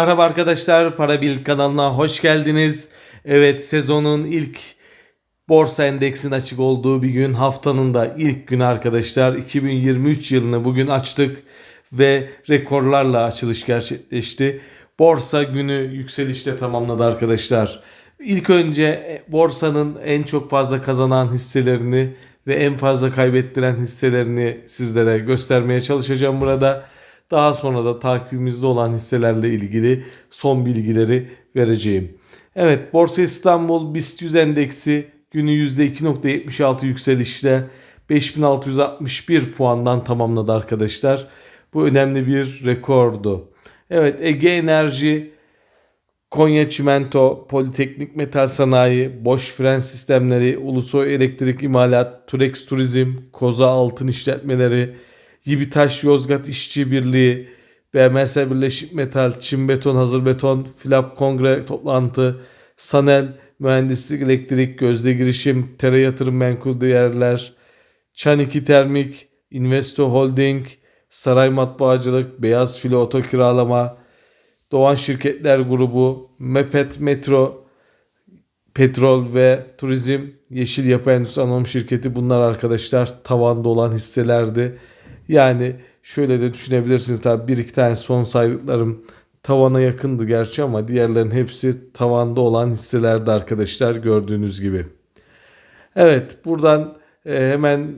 Merhaba arkadaşlar, Para Bil kanalına hoş geldiniz. Evet, sezonun ilk borsa endeksinin açık olduğu bir gün, haftanın da ilk günü arkadaşlar. 2023 yılını bugün açtık ve rekorlarla açılış gerçekleşti. Borsa günü yükselişle tamamladı arkadaşlar. İlk önce e, borsanın en çok fazla kazanan hisselerini ve en fazla kaybettiren hisselerini sizlere göstermeye çalışacağım burada. Daha sonra da takibimizde olan hisselerle ilgili son bilgileri vereceğim. Evet Borsa İstanbul BIST 100 endeksi günü %2.76 yükselişle 5661 puandan tamamladı arkadaşlar. Bu önemli bir rekordu. Evet Ege Enerji, Konya Çimento, Politeknik Metal Sanayi, Boş Fren Sistemleri, Ulusoy Elektrik İmalat, Turex Turizm, Koza Altın İşletmeleri, Yibitaş Yozgat İşçi Birliği, BMS Birleşik Metal, Çin Beton Hazır Beton, Filap Kongre Toplantı, Sanel Mühendislik Elektrik, Gözde Girişim, Tere Yatırım Menkul Değerler, Çaniki Termik, Investo Holding, Saray Matbaacılık, Beyaz Filo Oto Kiralama, Doğan Şirketler Grubu, Mepet Metro, Petrol ve Turizm, Yeşil Yapı Endüstri Anonim Şirketi bunlar arkadaşlar tavanda olan hisselerdi. Yani şöyle de düşünebilirsiniz tabi bir iki tane son saydıklarım tavana yakındı gerçi ama diğerlerin hepsi tavanda olan hisselerdi arkadaşlar gördüğünüz gibi. Evet buradan e, hemen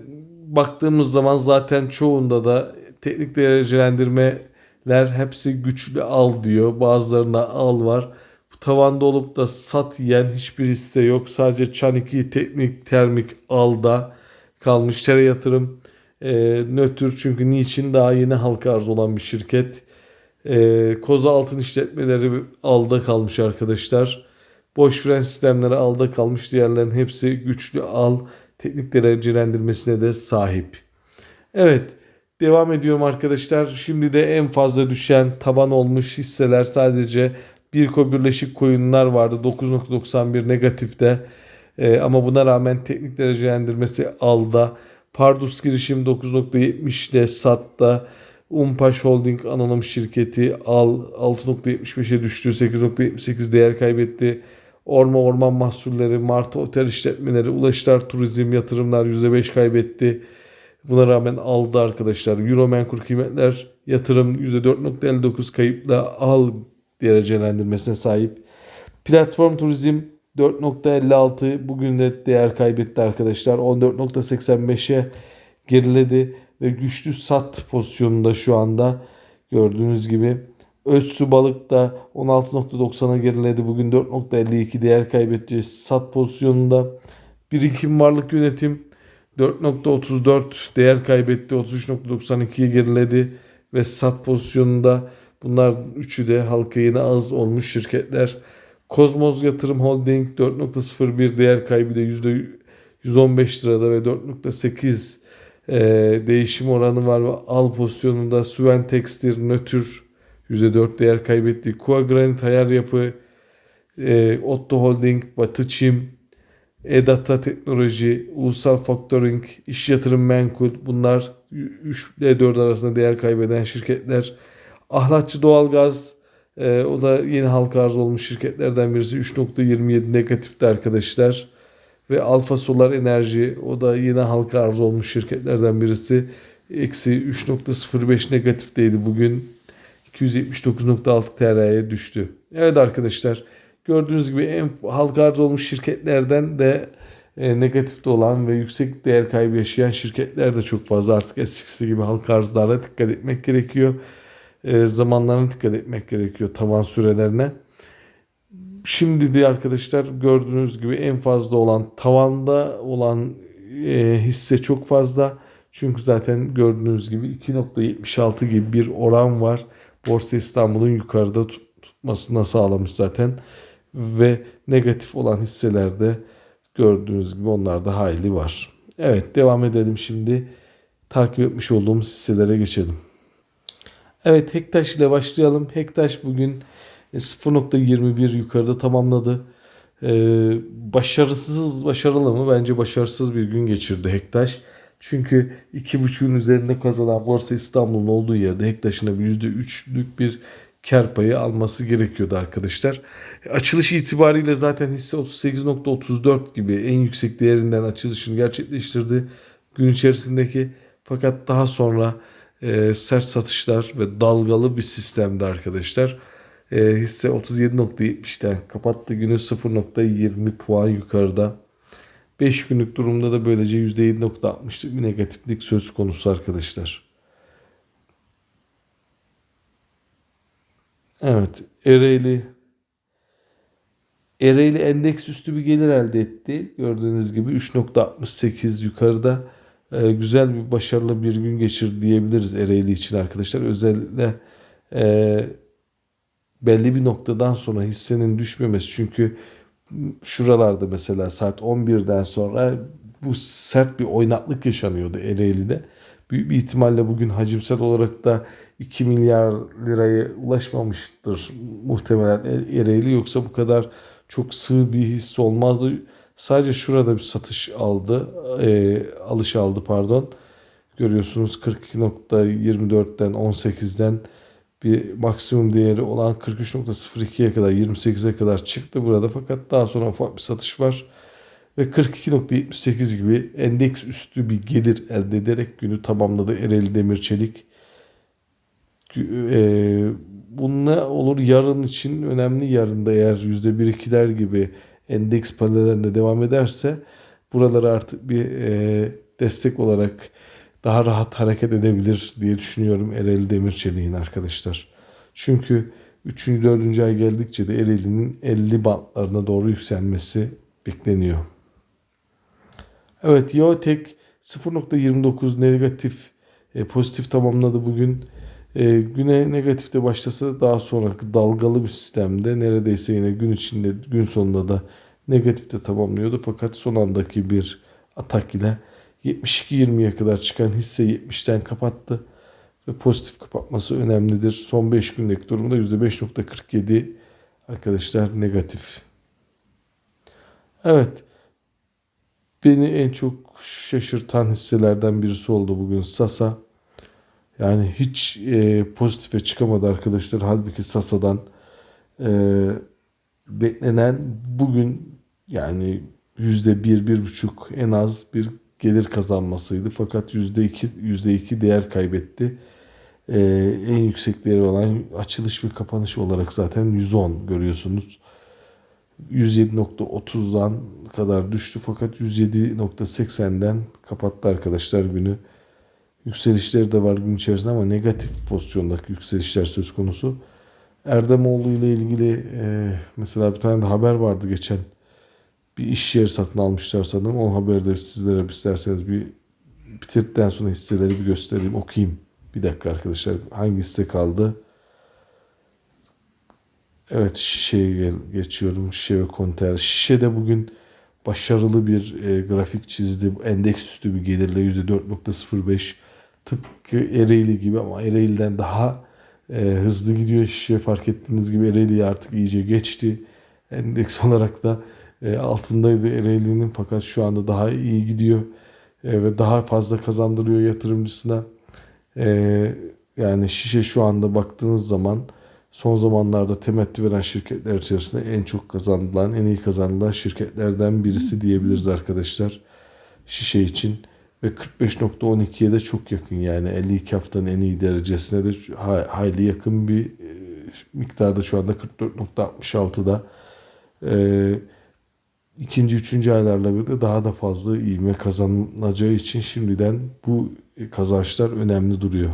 baktığımız zaman zaten çoğunda da teknik derecelendirmeler hepsi güçlü al diyor. Bazılarında al var. Bu tavanda olup da sat yiyen hiçbir hisse yok. Sadece Çaniki teknik termik alda kalmış. Tere yatırım e, nötr çünkü niçin daha yeni halka arz olan bir şirket. E, Koza altın işletmeleri alda kalmış arkadaşlar. Boş fren sistemleri alda kalmış. Diğerlerin hepsi güçlü al teknik derecelendirmesine de sahip. Evet devam ediyorum arkadaşlar. Şimdi de en fazla düşen taban olmuş hisseler sadece Birko Birleşik Koyunlar vardı 9.91 negatifte. Ee, ama buna rağmen teknik derecelendirmesi alda. Pardus girişim 9.70'de satta. Umpaş Holding anonim şirketi al 6.75'e düştü. 8.78 değer kaybetti. Orma Orman Mahsulleri, Martı Otel İşletmeleri, Ulaşlar Turizm Yatırımlar %5 kaybetti. Buna rağmen aldı arkadaşlar. Euro menkul kıymetler yatırım %4.59 kayıpla al derecelendirmesine sahip. Platform turizm 4.56 bugün de değer kaybetti arkadaşlar. 14.85'e geriledi ve güçlü sat pozisyonunda şu anda gördüğünüz gibi. Özsu balık da 16.90'a geriledi. Bugün 4.52 değer kaybetti sat pozisyonunda. Birikim varlık yönetim 4.34 değer kaybetti. 33.92'ye geriledi ve sat pozisyonunda bunlar üçü de halka yine az olmuş şirketler. Kozmoz Yatırım Holding 4.01 değer kaybıyla %115 lirada ve 4.8 e, değişim oranı var ve al pozisyonunda Süven Tekstil nötr %4 değer kaybetti. Kua Granit Hayar Yapı, e, Otto Holding, Batı Çim, E-Data Teknoloji, Ulusal Factoring, İş Yatırım Menkul bunlar 3 ile 4 arasında değer kaybeden şirketler. Ahlatçı Doğalgaz e, o da yeni halka arz olmuş şirketlerden birisi 3.27 negatifte arkadaşlar. Ve Alfa Solar Enerji o da yine halka arz olmuş şirketlerden birisi. Eksi 3.05 negatifteydi bugün. 279.6 TL'ye düştü. Evet arkadaşlar gördüğünüz gibi en halka arz olmuş şirketlerden de e, negatifte olan ve yüksek değer kaybı yaşayan şirketler de çok fazla artık eskisi gibi halka arzlara dikkat etmek gerekiyor. E, zamanlarına dikkat etmek gerekiyor tavan sürelerine. Şimdi de arkadaşlar gördüğünüz gibi en fazla olan tavanda olan e, hisse çok fazla. Çünkü zaten gördüğünüz gibi 2.76 gibi bir oran var. Borsa İstanbul'un yukarıda tutmasına sağlamış zaten. Ve negatif olan hisselerde gördüğünüz gibi onlarda hayli var. Evet devam edelim şimdi. Takip etmiş olduğumuz hisselere geçelim. Evet Hektaş ile başlayalım. Hektaş bugün 0.21 yukarıda tamamladı. Ee, başarısız başarılı mı? Bence başarısız bir gün geçirdi Hektaş. Çünkü 2.5'ün üzerinde kazanan Borsa İstanbul'un olduğu yerde Hektaş'ın bir %3'lük bir kar payı alması gerekiyordu arkadaşlar. Açılış itibariyle zaten hisse 38.34 gibi en yüksek değerinden açılışını gerçekleştirdi gün içerisindeki fakat daha sonra e, sert satışlar ve dalgalı bir sistemde arkadaşlar. E, hisse 37.70'ten kapattı günü 0.20 puan yukarıda. 5 günlük durumda da böylece %7.60'lık bir negatiflik söz konusu arkadaşlar. Evet, Ereğli Ereğli endeks üstü bir gelir elde etti. Gördüğünüz gibi 3.68 yukarıda e, güzel bir başarılı bir gün geçirdi diyebiliriz Ereğli için arkadaşlar. Özellikle e, belli bir noktadan sonra hissenin düşmemesi çünkü şuralarda mesela saat 11'den sonra bu sert bir oynaklık yaşanıyordu Ereğli'de. Büyük bir ihtimalle bugün hacimsel olarak da 2 milyar liraya ulaşmamıştır muhtemelen Ereğli yoksa bu kadar çok sığ bir hisse olmazdı. Sadece şurada bir satış aldı. E, alış aldı pardon. Görüyorsunuz 42.24'ten 18'den bir maksimum değeri olan 43.02'ye kadar 28'e kadar çıktı burada fakat daha sonra ufak bir satış var ve 42.78 gibi endeks üstü bir gelir elde ederek günü tamamladı Ereğli Demir Çelik. E, bu ne olur yarın için önemli yarında eğer %1-2'ler gibi endeks panelerinde devam ederse buraları artık bir e, destek olarak daha rahat hareket edebilir diye düşünüyorum Ereğli Demir Çelik'in arkadaşlar. Çünkü 3. 4. ay geldikçe de Ereğli'nin 50 bantlarına doğru yükselmesi bekleniyor. Evet Yotek 0.29 negatif e, pozitif tamamladı bugün. E, güne negatifte başlasa daha sonra dalgalı bir sistemde neredeyse yine gün içinde gün sonunda da negatifte tamamlıyordu. Fakat son andaki bir atak ile 72-20'ye kadar çıkan hisse 70'ten kapattı. Ve pozitif kapatması önemlidir. Son 5 gündeki durumda %5.47 arkadaşlar negatif. Evet. Beni en çok şaşırtan hisselerden birisi oldu bugün Sasa. Yani hiç e, pozitife çıkamadı arkadaşlar. Halbuki Sasa'dan e, beklenen bugün yani yüzde bir, bir buçuk en az bir gelir kazanmasıydı. Fakat yüzde iki, yüzde iki değer kaybetti. Ee, en yüksek değeri olan açılış ve kapanış olarak zaten 110 görüyorsunuz. 107.30'dan kadar düştü fakat 107.80'den kapattı arkadaşlar günü. Yükselişleri de var gün içerisinde ama negatif pozisyondaki yükselişler söz konusu. Erdemoğlu ile ilgili e, mesela bir tane de haber vardı geçen. Bir iş yeri satın almışlar sanırım. O haberi de sizlere isterseniz bir bitirdikten sonra hisseleri bir göstereyim, okuyayım. Bir dakika arkadaşlar. Hangi hisse kaldı? Evet şişeye geçiyorum. Şişe ve konter. Şişe de bugün başarılı bir e, grafik çizdi. Endeks üstü bir gelirle %4.05 tıpkı Ereğli gibi ama Ereğli'den daha e, hızlı gidiyor şişe fark ettiğiniz gibi Ereğli artık iyice geçti. Endeks olarak da e, altındaydı Ereğli'nin fakat şu anda daha iyi gidiyor e, ve daha fazla kazandırıyor yatırımcısına. E, yani şişe şu anda baktığınız zaman son zamanlarda temettü veren şirketler içerisinde en çok kazanılan, en iyi kazanılan şirketlerden birisi diyebiliriz arkadaşlar. Şişe için ve 45.12'ye de çok yakın yani 52 haftanın en iyi derecesine de hayli yakın bir e, miktarda şu anda 44.66'da e, ikinci üçüncü aylarla birlikte daha da fazla ivme kazanacağı için şimdiden bu kazançlar önemli duruyor.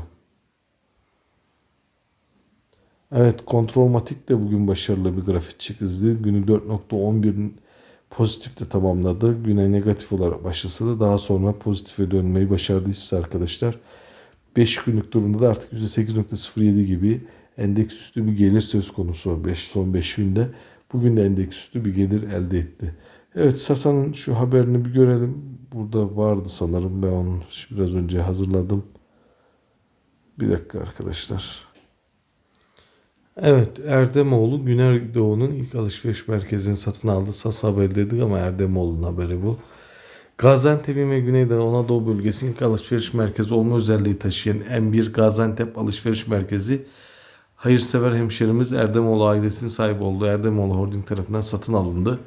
Evet Kontrolmatik de bugün başarılı bir grafik çizdi. Günü 4.11 pozitifte tamamladı. Güne negatif olarak başlasa da daha sonra pozitife dönmeyi başardı hisse arkadaşlar. 5 günlük durumda da artık %8.07 gibi endeks üstü bir gelir söz konusu 5 son 5 günde. Bugün de endeks üstü bir gelir elde etti. Evet Sasa'nın şu haberini bir görelim. Burada vardı sanırım ben onu biraz önce hazırladım. Bir dakika arkadaşlar. Evet Erdemoğlu Güneydoğu'nun ilk alışveriş merkezini satın aldı. SAS haberi dedik ama Erdemoğlu'nun haberi bu. Gaziantep'in ve Güneydoğu Anadolu bölgesinin ilk alışveriş merkezi olma özelliği taşıyan M1 Gaziantep Alışveriş Merkezi Hayırsever hemşerimiz Erdemoğlu ailesinin sahibi olduğu Erdemoğlu Holding tarafından satın alındı.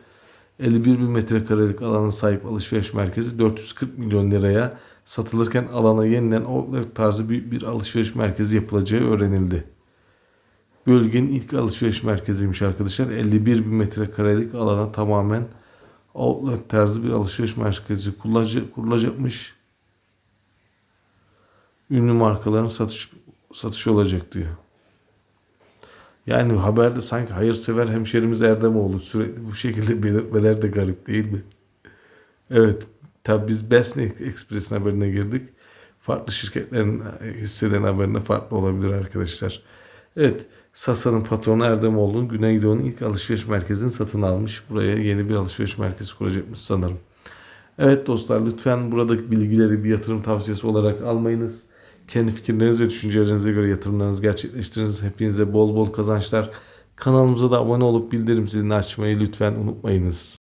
51 bin metrekarelik alana sahip alışveriş merkezi 440 milyon liraya satılırken alana yeniden outlet tarzı büyük bir alışveriş merkezi yapılacağı öğrenildi. Bölgenin ilk alışveriş merkeziymiş arkadaşlar. 51 bin metrekarelik alana tamamen outlet tarzı bir alışveriş merkezi kurulacak, kurulacakmış. Ünlü markaların satış satışı olacak diyor. Yani haberde sanki hayırsever hemşerimiz Erdemoğlu sürekli bu şekilde belirtmeler de garip değil mi? Evet. Tabi biz Besne Express'in haberine girdik. Farklı şirketlerin hisseden haberine farklı olabilir arkadaşlar. Evet. Sasa'nın patronu Erdemoğlu'nun Güneydoğu'nun ilk alışveriş merkezini satın almış. Buraya yeni bir alışveriş merkezi kuracakmış sanırım. Evet dostlar lütfen buradaki bilgileri bir yatırım tavsiyesi olarak almayınız. Kendi fikirleriniz ve düşüncelerinize göre yatırımlarınızı gerçekleştiriniz. Hepinize bol bol kazançlar. Kanalımıza da abone olup bildirim zilini açmayı lütfen unutmayınız.